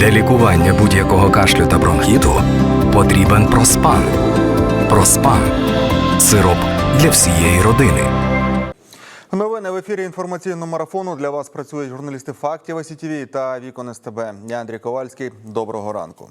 Для лікування будь-якого кашлю та бронхіту потрібен проспан. Проспан сироп для всієї родини. Новини в ефірі інформаційного марафону. Для вас працюють журналісти фактів СІТВ та Вікон СТБ. Я Андрій Ковальський. Доброго ранку.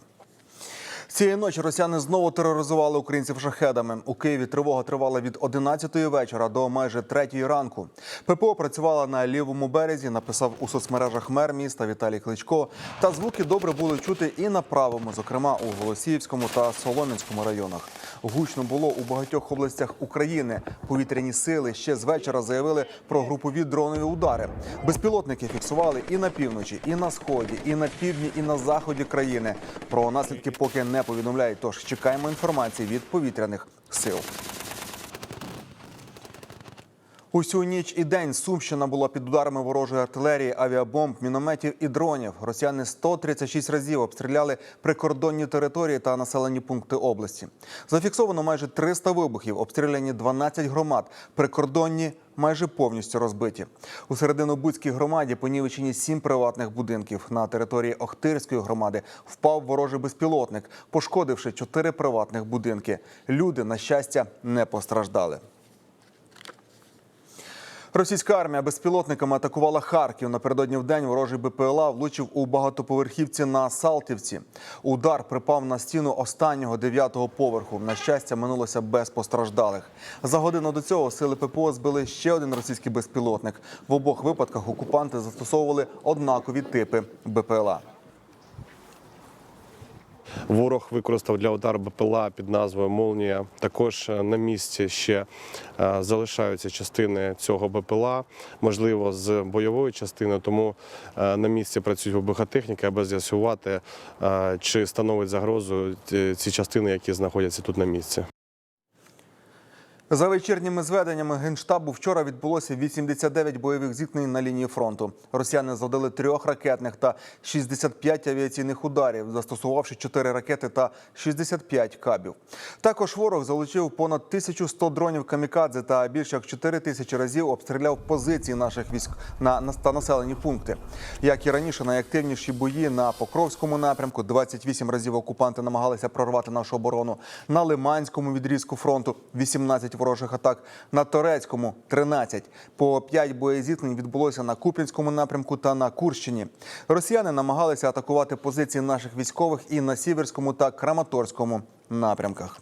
Цієї ночі росіяни знову тероризували українців шахедами. У Києві тривога тривала від 11-ї вечора до майже 3-ї ранку. ППО працювала на лівому березі. Написав у соцмережах мер міста Віталій Кличко. Та звуки добре були чути і на правому, зокрема у Голосіївському та Солом'янському районах. Гучно було у багатьох областях України. Повітряні сили ще з вечора заявили про групові дронові удари. Безпілотники фіксували і на півночі, і на сході, і на півдні, і на заході країни. Про наслідки поки не повідомляють. Тож чекаємо інформації від повітряних сил. Усю ніч і день Сумщина була під ударами ворожої артилерії, авіабомб, мінометів і дронів. Росіяни 136 разів обстріляли прикордонні території та населені пункти області. Зафіксовано майже 300 вибухів, обстріляні 12 громад. Прикордонні майже повністю розбиті. У серединобудській громаді понівечені сім приватних будинків. На території Охтирської громади впав ворожий безпілотник, пошкодивши чотири приватних будинки. Люди, на щастя, не постраждали. Російська армія безпілотниками атакувала Харків. Напередодні в день ворожий БПЛА влучив у багатоповерхівці на Салтівці. Удар припав на стіну останнього дев'ятого поверху. На щастя, минулося без постраждалих. За годину до цього сили ППО збили ще один російський безпілотник. В обох випадках окупанти застосовували однакові типи БПЛА. Ворог використав для удару БПЛА під назвою Молнія. Також е, на місці ще е, залишаються частини цього БПЛА, можливо, з бойової частини. Тому е, на місці працюють вибухотехніки, аби з'ясувати, чи становить загрозу ці частини, які знаходяться тут на місці. За вечірніми зведеннями генштабу вчора відбулося 89 бойових зіткнень на лінії фронту. Росіяни завдали трьох ракетних та 65 авіаційних ударів, застосувавши 4 ракети та 65 кабів. Також ворог залучив понад 1100 дронів камікадзе та більше як 4 тисячі разів обстріляв позиції наших військ на та населені пункти. Як і раніше, найактивніші бої на Покровському напрямку 28 разів окупанти намагалися прорвати нашу оборону. На Лиманському відрізку фронту 18 ворожих атак. На Торецькому 13. По 5 боєзіткнень відбулося на Куп'янському напрямку та на Курщині. Росіяни намагалися атакувати позиції наших військових і на Сіверському та Краматорському напрямках.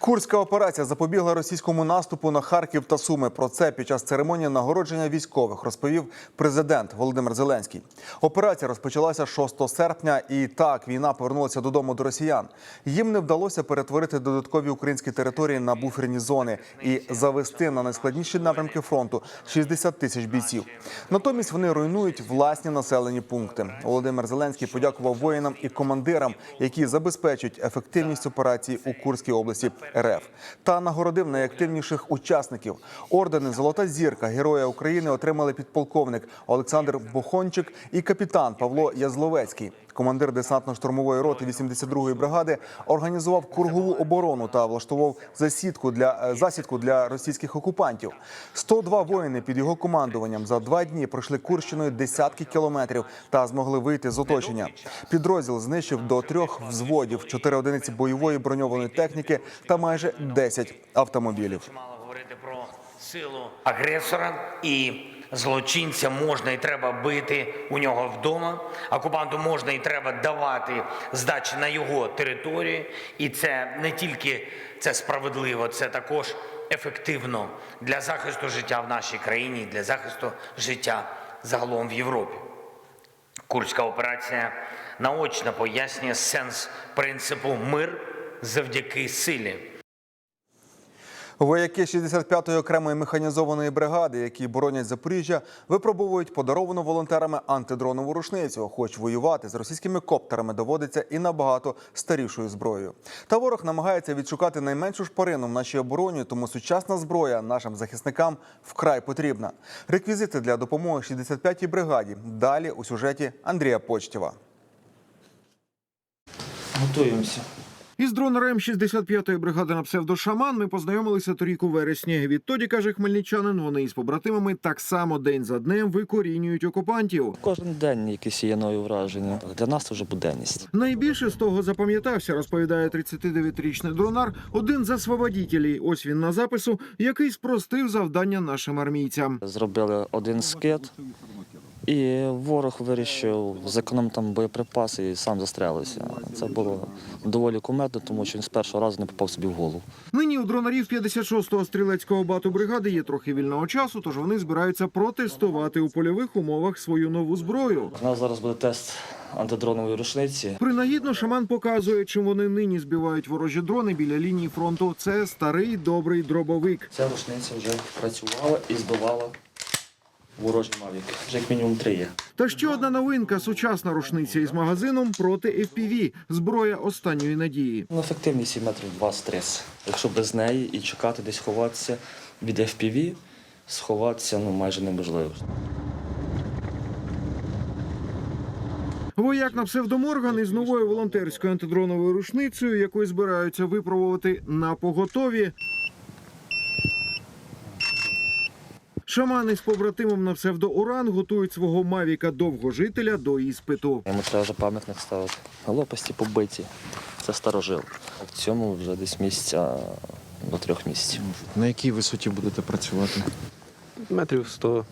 Курська операція запобігла російському наступу на Харків та Суми. Про це під час церемонії нагородження військових розповів президент Володимир Зеленський. Операція розпочалася 6 серпня, і так війна повернулася додому до росіян. Їм не вдалося перетворити додаткові українські території на буферні зони і завести на найскладніші напрямки фронту 60 тисяч бійців. Натомість вони руйнують власні населені пункти. Володимир Зеленський подякував воїнам і командирам, які забезпечують ефективність операції у Курській області РФ та нагородив найактивніших учасників. Ордени Золота зірка Героя України отримали підполковник Олександр Бохончик і капітан Павло Язловецький. Командир десантно-штурмової роти 82-ї бригади організував кругову оборону та влаштував засідку для е, засідку для російських окупантів. 102 воїни під його командуванням за два дні пройшли Курщиною десятки кілометрів та змогли вийти з оточення. Підрозділ знищив до трьох взводів, чотири одиниці бойової броньованої техніки та майже 10 автомобілів. Мало говорити про силу агресора і злочинця можна і треба бити у нього вдома. Окупанту можна і треба давати здачі на його території. І це не тільки це справедливо, це також ефективно для захисту життя в нашій країні, для захисту життя загалом в Європі. Курська операція наочно пояснює сенс принципу мир завдяки силі. Вояки 65-ї окремої механізованої бригади, які боронять Запоріжжя, випробовують подаровану волонтерами антидронову рушницю. Хоч воювати з російськими коптерами доводиться і набагато старішою зброєю. Та ворог намагається відшукати найменшу шпарину в нашій обороні, тому сучасна зброя нашим захисникам вкрай потрібна. Реквізити для допомоги 65-й бригаді. Далі у сюжеті Андрія Почтєва. Готуємося. Із дронером 65-ї бригади на псевдошаман ми познайомилися торік у вересні. Відтоді каже хмельничанин, вони із побратимами так само день за днем викорінюють окупантів. Кожен день якісь є нові враження. Для нас це вже буденність. Найбільше з того запам'ятався, розповідає 39-річний дронар, один з освободітелей. Ось він на запису, який спростив завдання нашим армійцям. Зробили один скид, і ворог вирішив зекономити там боєприпаси і сам застрелився. Це було доволі кумедно, тому що він з першого разу не попав собі в голову. Нині у дронарів 56-го стрілецького бату бригади є трохи вільного часу, тож вони збираються протестувати у польових умовах свою нову зброю. У нас зараз буде тест антидронової рушниці. Принагідно шаман показує, чим вони нині збивають ворожі дрони біля лінії фронту. Це старий добрий дробовик. Ця рушниця вже працювала і збивала ворожі мавіки. Вже як мінімум три є. Та ще одна новинка: сучасна рушниця із магазином проти FPV – зброя останньої надії. Ну, ефективність 7 метрів 20-30. Якщо без неї і чекати десь ховатися від FPV, сховатися ну майже неможливо. Вояк на псевдоморган із новою волонтерською антидроновою рушницею, якою збираються випробувати на поготові. Шамани з побратимом на псевдоуран готують свого мавіка довгожителя до іспиту. Йому треба вже пам'ятник ставити. Лопасті побиті. Це старожил. В цьому вже десь місяця до трьох місяців. На якій висоті будете працювати? Метрів 100.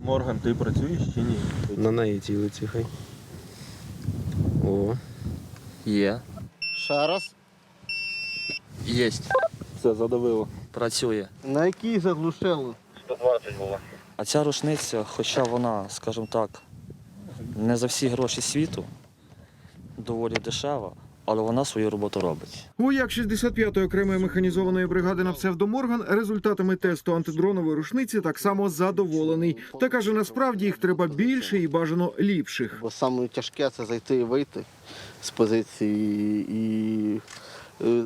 Морган, ти працюєш чи ні? На неї цілиться хай. О. Є. Ще раз. Єсть. Все, задавило. Працює. На якій заглушило? А ця рушниця, хоча вона, скажімо так, не за всі гроші світу, доволі дешева, але вона свою роботу робить. Вояк 65-ї окремої механізованої бригади на псевдоморган результатами тесту антидронової рушниці так само задоволений. Та каже, насправді їх треба більше і бажано ліпших. Бо саме тяжке це зайти і вийти з позиції і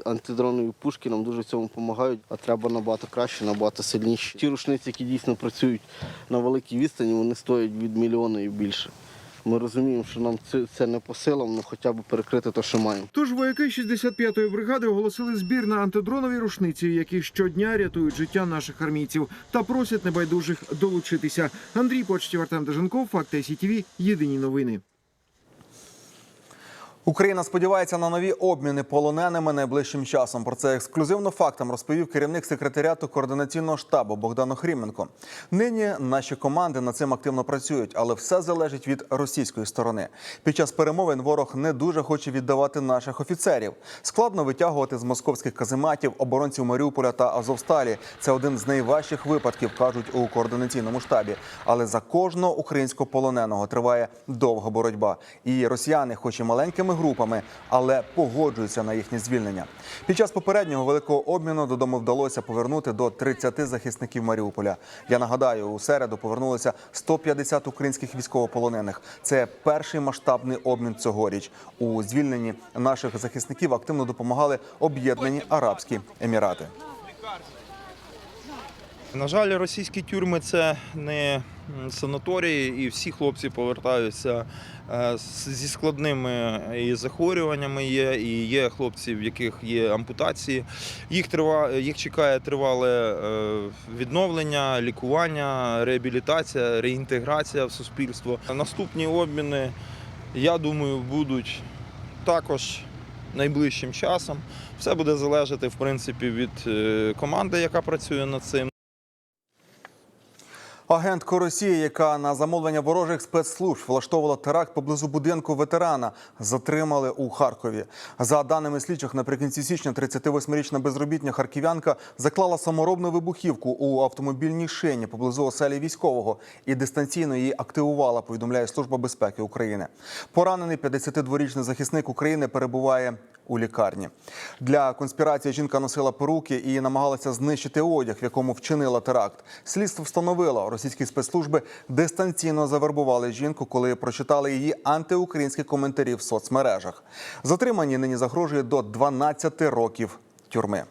антидронові пушки нам дуже в цьому допомагають, а треба набагато краще, набагато сильніше. Ті рушниці, які дійсно працюють на великій відстані, вони стоять від мільйона і більше. Ми розуміємо, що нам це, це не по силам, але хоча б перекрити те, що маємо. Тож вояки 65-ї бригади оголосили збір на антидронові рушниці, які щодня рятують життя наших армійців, та просять небайдужих долучитися. Андрій Почтів, Артем Деженков, Факти СІТВ, Єдині новини. Україна сподівається на нові обміни полоненими найближчим часом. Про це ексклюзивно фактам розповів керівник секретаріату координаційного штабу Богдан Охріменко. Нині наші команди над цим активно працюють, але все залежить від російської сторони. Під час перемовин ворог не дуже хоче віддавати наших офіцерів. Складно витягувати з московських казематів оборонців Маріуполя та Азовсталі. Це один з найважчих випадків, кажуть у координаційному штабі. Але за кожного українського полоненого триває довга боротьба. І росіяни, хоч і маленькими групами, але погоджуються на їхнє звільнення. Під час попереднього великого обміну додому вдалося повернути до 30 захисників Маріуполя. Я нагадаю, у середу повернулося 150 українських військовополонених. Це перший масштабний обмін цьогоріч. У звільненні наших захисників активно допомагали Об'єднані Арабські Емірати. На жаль, російські тюрми це не санаторії, і всі хлопці повертаються е, зі складними і захворюваннями. Є, і є хлопці, в яких є ампутації. Їх трива, їх чекає тривале е, відновлення, лікування, реабілітація, реінтеграція в суспільство. Наступні обміни, я думаю, будуть також найближчим часом. Все буде залежати в принципі від е, команди, яка працює над цим. Агентку Росії, яка на замовлення ворожих спецслужб влаштовувала теракт поблизу будинку ветерана, затримали у Харкові. За даними слідчих, наприкінці січня 38-річна безробітня харків'янка заклала саморобну вибухівку у автомобільній шині поблизу оселі військового і дистанційно її активувала. Повідомляє Служба безпеки України. Поранений 52-річний захисник України перебуває у лікарні. Для конспірації жінка носила поруки і намагалася знищити одяг, в якому вчинила теракт. Слідство встановило, російські спецслужби дистанційно завербували жінку, коли прочитали її антиукраїнські коментарі в соцмережах. Затримані нині загрожує до 12 років тюрми.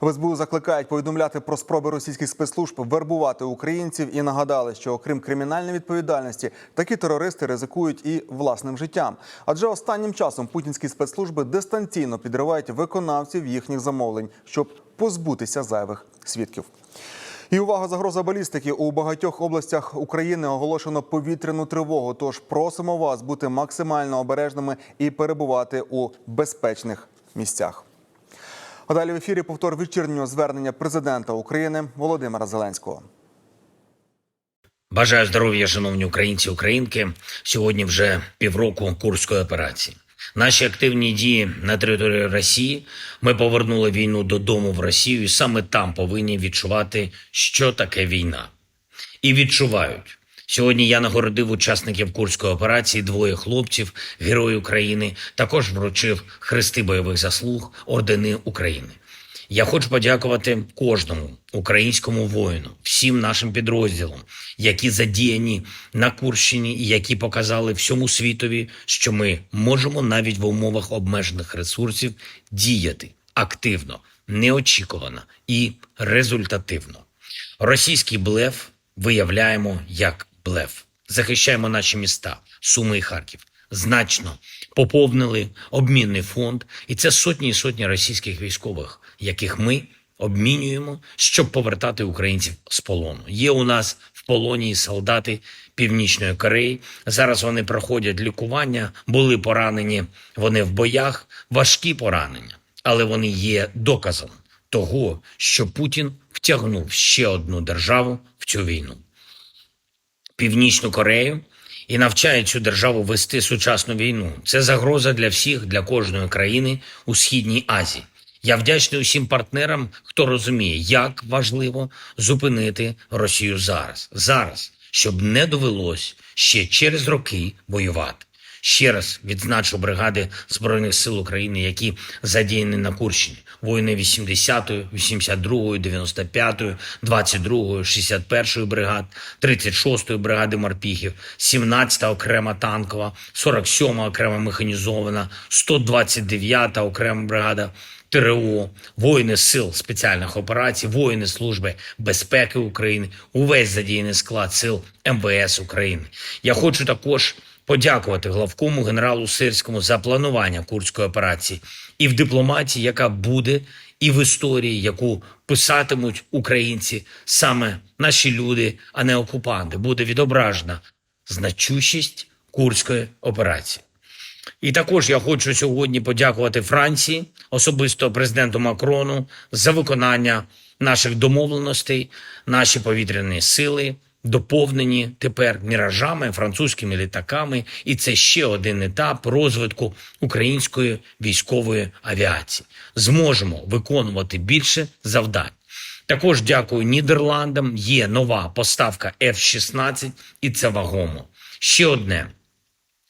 В СБУ закликають повідомляти про спроби російських спецслужб вербувати українців і нагадали, що окрім кримінальної відповідальності, такі терористи ризикують і власним життям. Адже останнім часом путінські спецслужби дистанційно підривають виконавців їхніх замовлень, щоб позбутися зайвих свідків. І увага, загроза балістики у багатьох областях України оголошено повітряну тривогу. Тож просимо вас бути максимально обережними і перебувати у безпечних місцях. А далі в ефірі повтор вечірнього звернення президента України Володимира Зеленського. Бажаю здоров'я, шановні українці, українки. Сьогодні вже півроку курської операції. Наші активні дії на території Росії. Ми повернули війну додому в Росію, і саме там повинні відчувати, що таке війна. І відчувають. Сьогодні я нагородив учасників курської операції двоє хлопців, герої України. Також вручив хрести бойових заслуг, ордени України. Я хочу подякувати кожному українському воїну, всім нашим підрозділам, які задіяні на Курщині і які показали всьому світові, що ми можемо навіть в умовах обмежених ресурсів діяти активно, неочікувано і результативно. Російський блеф виявляємо як блеф. Захищаємо наші міста, Суми і Харків. Значно поповнили обмінний фонд, і це сотні і сотні російських військових, яких ми обмінюємо, щоб повертати українців з полону. Є у нас в полоні солдати Північної Кореї. Зараз вони проходять лікування, були поранені вони в боях, важкі поранення, але вони є доказом того, що Путін втягнув ще одну державу в цю війну. Північну Корею і навчає цю державу вести сучасну війну. Це загроза для всіх, для кожної країни у східній Азії. Я вдячний усім партнерам, хто розуміє, як важливо зупинити Росію зараз, зараз, щоб не довелось ще через роки воювати. Ще раз відзначу бригади Збройних сил України, які задіяні на Курщині. Воїни 80-ї, 82-ї, 95-ї, 22-ї, 61-ї бригад, 36-ї бригади морпіхів, 17-та окрема танкова, 47-та окрема механізована, 129-та окрема бригада ТРО, воїни сил спеціальних операцій, воїни Служби безпеки України, увесь задіяний склад сил МВС України. Я хочу також подякувати главкому генералу Сирському за планування курської операції і в дипломатії, яка буде, і в історії, яку писатимуть українці, саме наші люди, а не окупанти, буде відображена значущість курської операції. І також я хочу сьогодні подякувати Франції, особисто президенту Макрону, за виконання наших домовленостей, наші повітряні сили. Доповнені тепер міражами, французькими літаками, і це ще один етап розвитку української військової авіації. Зможемо виконувати більше завдань. Також дякую Нідерландам. Є нова поставка F-16, і це вагомо. Ще одне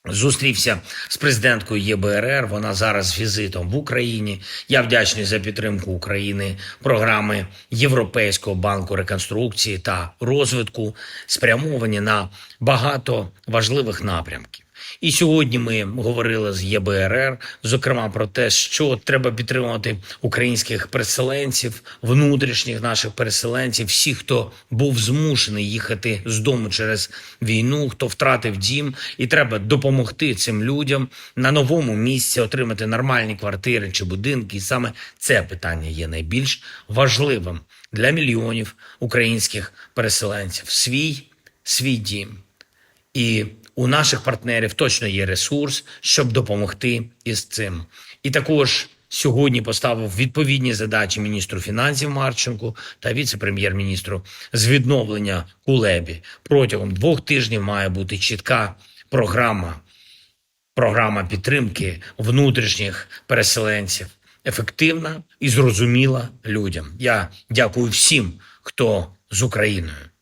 Зустрівся з президенткою ЄБРР. Вона зараз з візитом в Україні. Я вдячний за підтримку України програми Європейського банку реконструкції та розвитку, спрямовані на багато важливих напрямків. І сьогодні ми говорили з ЄБРР, зокрема про те, що треба підтримувати українських переселенців, внутрішніх наших переселенців, всіх, хто був змушений їхати з дому через війну, хто втратив дім, і треба допомогти цим людям на новому місці отримати нормальні квартири чи будинки. І саме це питання є найбільш важливим для мільйонів українських переселенців. Свій свій дім. І у наших партнерів точно є ресурс, щоб допомогти із цим. І також сьогодні поставив відповідні задачі міністру фінансів Марченку та віце-прем'єр-міністру з відновлення Кулебі. Протягом двох тижнів має бути чітка програма, програма підтримки внутрішніх переселенців, ефективна і зрозуміла людям. Я дякую всім, хто з Україною.